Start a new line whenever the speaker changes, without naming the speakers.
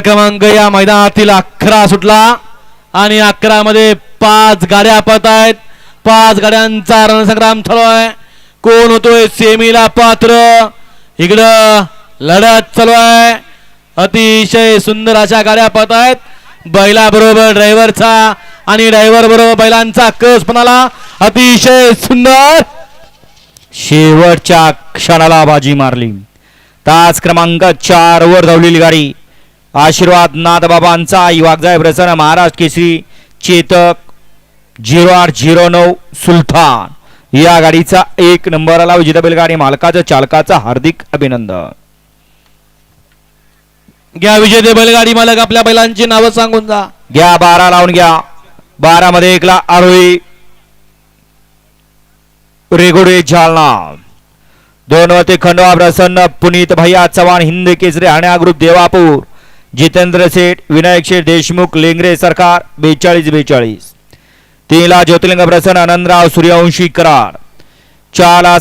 क्रमांक या मैदानातील अकरा सुटला. आणि अकरा मध्ये पाच गाड्या पळत आहेत. पाच गाड्यांचा रणसंग्राम चालू आहे. कोण होतोय सेमीला पात्र? इकडं लढत चालू आहे. अतिशय सुंदर अशा गाड्या पळत आहेत. बैला बरोबर ड्रायव्हरचा आणि ड्रायव्हर बरोबर बैलांचा कस पणाला अतिशय सुंदर.
शेवटच्या क्षणाला बाजी मारली. तास क्रमांक चार वर धावलेली गाडी. आशीर्वाद नाथबाबांचा. युवागजाय प्रसन्न महाराष्ट्र केसरी चेतक झिरो आठ झिरो नऊ सुलतान. या गाडीचा एक नंबर आला. विजेता बैलगाडी मालकाचं चालकाचं हार्दिक अभिनंदन.
घ्या विजेते बैलगाडी मालक आपल्या बैलांची नावं सांगून जा.
घ्या बारा लावून घ्या. बारा मध्ये एकला आरोळी रेगोडे जालना. दोन वरती खंडवा प्रसन्न पुनीत भैया चव्हाण हिंद केसरी हरण्या ग्रुप देवापूर. जितेंद्र सेठ विनायक शेठ देशमुख लेंगरे सरकार बेचाळीस बेचाळीस. तीनला ज्योतिर्लिंग प्रसन्न आनंदराव सूर्यवंशी करार चारला